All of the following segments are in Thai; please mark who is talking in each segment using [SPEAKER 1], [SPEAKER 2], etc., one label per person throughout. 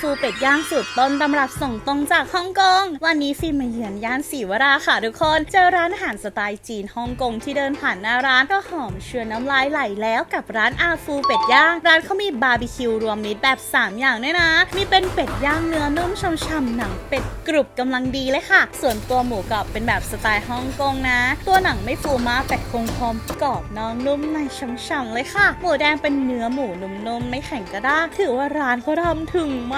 [SPEAKER 1] ฟูเป็ดย่างสุดต้นตำรับส่งตรงจากฮ่องกง วันนี้ฟิล์มมาเยือนย่านศรีวราค่ะทุกคน เจอร้านอาหารสไตล์จีนฮ่องกงที่เดินผ่านหน้าร้านก็หอมชวนน้ำลายไหลแล้วกับร้านอาฟูเป็ดย่าง ร้านเขามีบาร์บีคิวรวมมิตรแบบ 3 อย่างด้วยนะ มีเป็นเป็ดย่างเนื้อนุ่มช่ำๆหนังเป็ดกรุบกำลังดีเลยค่ะ ส่วนตัวหมูกรอบเป็นแบบสไตล์ฮ่องกงนะ ตัวหนังไม่ฟูมากแต่คงพอมกรอบน้องนุ่มในช่ำๆเลยค่ะ หมูแดงเป็นเนื้อหมูนุ่มๆไม่แข็งกระด้างถือว่าร้านเขาทำถึงมาก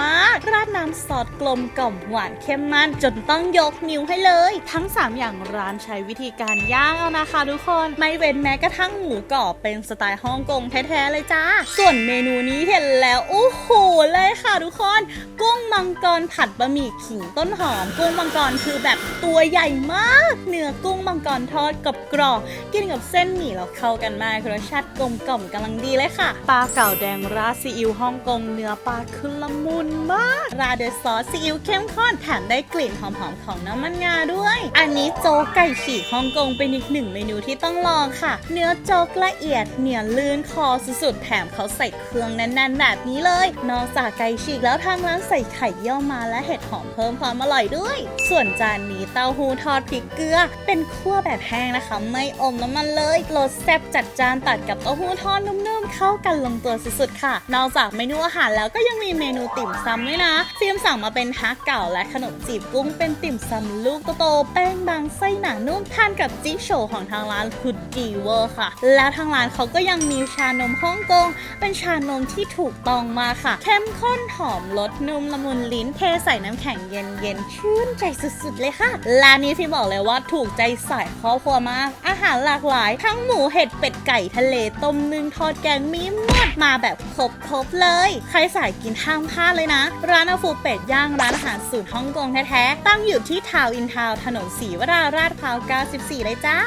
[SPEAKER 1] ราดน้ำซอสกลมกล่อมหวานเข้มมัน จนต้องยกนิ้วให้เลย ทั้ง 3 อย่างร้านใช้วิธีการย่างเอานะคะทุกคน ไม่เว้นแม้กระทั่งหมูกรอบเป็นสไตล์ฮ่องกงแท้ๆเลยจ้า ส่วนเมนูนี้เห็นแล้วโอ้โหเลยค่ะทุกคน กุ้งมังกรผัดบะหมี่ขิงต้นหอม กุ้งมังกรคือแบบตัวใหญ่มาก เนื้อกุ้งมังกรทอดกับกรอบกินกับเส้นหมี่แล้วเข้ากันมากรสชาติกลมกล่อมกำลังดีเลยค่ะ ปลาเก่าแดงราดซีอิ๊วฮ่องกงเนื้อปลาคือละมุนมาก ราดด้วยซอสซีอิ๊วเข้มข้นแถมได้กลิ่นหอมๆของน้ำมันงาด้วย อันนี้โจ๊กไก่ฉีกฮ่องกงเป็นอีกหนึ่งเมนูที่ต้องลองค่ะ เนื้อโจ๊กละเอียดเหนียวลื่นคอสุดๆ แถมเขาใส่เครื่องแน่นๆ แบบนี้เลย นอกจากไก่ฉีกแล้วทางร้านใส่ไข่เยี่ยวมาและเห็ดหอมเพิ่มความอร่อยด้วย ส่วนจานนี้เต้าหู้ทอดพริกเกลือ เป็นคั่วแบบแห้งนะคะ ไม่อมน้ำมันเลยรสแซ่บจัดจานตัดกับเต้าหู้ทอดนุ่มๆ เข้ากันลงตัวสุดๆค่ะ นอกจากเมนูอาหารแล้วก็ยังมีเมนูติ่มซำด้วยนะฟิล์มสั่งมาเป็นฮักเก่าและขนมจีบกุ้งเป็นติ่มซำลูกโตๆแป้งบางไส้หนานุ่มทานกับจิ๊กโฉวของทางร้านคุดดีเวอร์ค่ะ และทางร้านเขาก็ยังมีชานมฮ่องกง เป็นชานมที่ถูกต้องมาค่ะ เข้มข้นหอมรสนุ่มละมุนลิ้นเทใส่น้ำแข็งเย็นๆชื่นใจสุดๆเลยค่ะร้านนี้ฟิล์มบอกเลยว่าถูกใจสายครอบครัวมาก อาหารหลากหลาย ทั้งหมูเห็ดเป็ดไก่ทะเลต้มนึ่งทอดแกงมีหมดมาแบบครบๆเลย ใครสายกินห้ามพลาดเลยนะร้านอาฟูเป็ดย่างร้านอาหารสูตรฮ่องกงแท้ๆ ตั้งอยู่ที่ทาวน์อินทาวน์ถนนศรีวราราชพร้าว 94 เลยจ้า